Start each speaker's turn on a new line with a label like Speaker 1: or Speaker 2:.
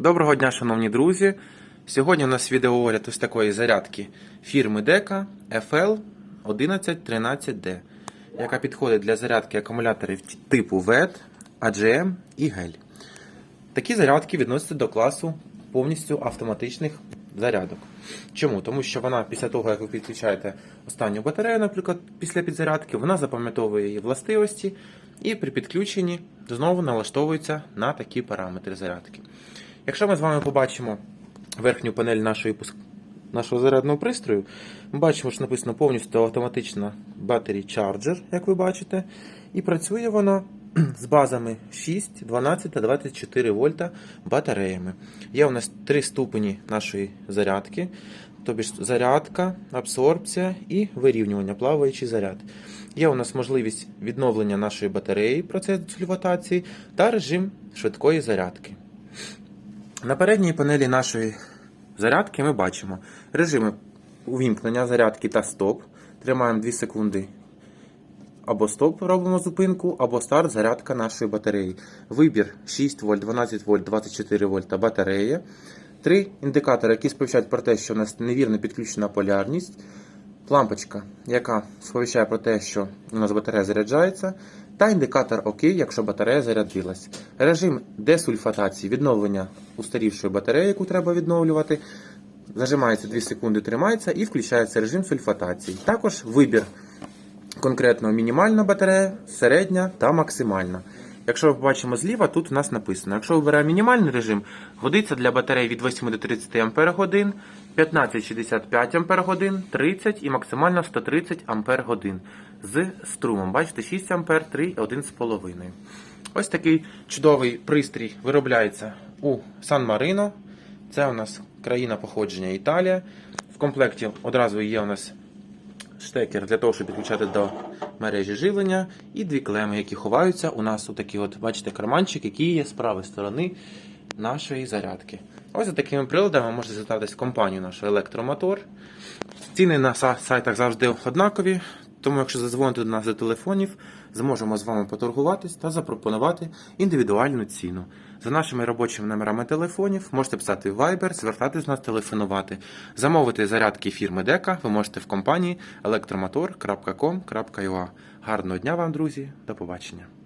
Speaker 1: Доброго дня, шановні друзі. Сьогодні у нас відеоогляд ось такої зарядки фірми Дека FL 1113D, яка підходить для зарядки акумуляторів типу VET, AGM і гель. Такі зарядки відносяться до класу повністю автоматичних зарядок. Чому? Тому що вона після того, як ви підключаєте останню батарею, наприклад, після підзарядки, вона запам'ятовує її властивості і при підключенні знову налаштовується на такі параметри зарядки. Якщо ми з вами побачимо верхню панель нашої нашого зарядного пристрою, ми бачимо, що написано повністю автоматична Battery Charger, як ви бачите, і працює вона з базами 6, 12 та 24 вольта батареями. Є у нас три ступені нашої зарядки, тобі ж зарядка, абсорбція і вирівнювання, плаваючий заряд. Є у нас можливість відновлення нашої батареї, процес децульфатації та режим швидкої зарядки. На передній панелі нашої зарядки ми бачимо режими увімкнення зарядки та стоп. Тримаємо 2 секунди. Або стоп робимо зупинку, або старт зарядка нашої батареї. Вибір 6 вольт, 12 вольт, 24 вольта батарея. Три індикатори, які сповіщають про те, що у нас невірно підключена полярність. Лампочка, яка сповіщає про те, що у нас батарея заряджається. Та індикатор ОК, якщо батарея зарядилась. Режим десульфатації, відновлення устарівшої батареї, яку треба відновлювати. Зажимається 2 секунди, тримається і включається режим сульфатації. Також вибір конкретно мінімальна батарея, середня та максимальна. Якщо ми побачимо зліва, тут у нас написано: якщо вибираємо мінімальний режим, годиться для батареї від 8 до 30 Ах, 15-65 Ах, 30 і максимально 130 Ах з струмом. Бачите, 6 А, 3 1,5. Ось такий чудовий пристрій виробляється у Сан-Марино. Це у нас країна походження Італія. В комплекті одразу є у нас штекер для того, щоб підключати до мережі живлення, і дві клеми, які ховаються у нас у такий от, бачите, карманчик, який є з правої сторони нашої зарядки. Ось за такими приладами можете звертатись в компанію нашу електромотор. Ціни на сайтах завжди однакові, тому якщо задзвоните до нас за телефонів, зможемо з вами поторгуватись та запропонувати індивідуальну ціну. За нашими робочими номерами телефонів можете писати Viber, звертатись до нас, телефонувати. Замовити зарядки фірми Дека ви можете в компанії elektromotor.com.ua. Гарного дня вам, друзі, до побачення.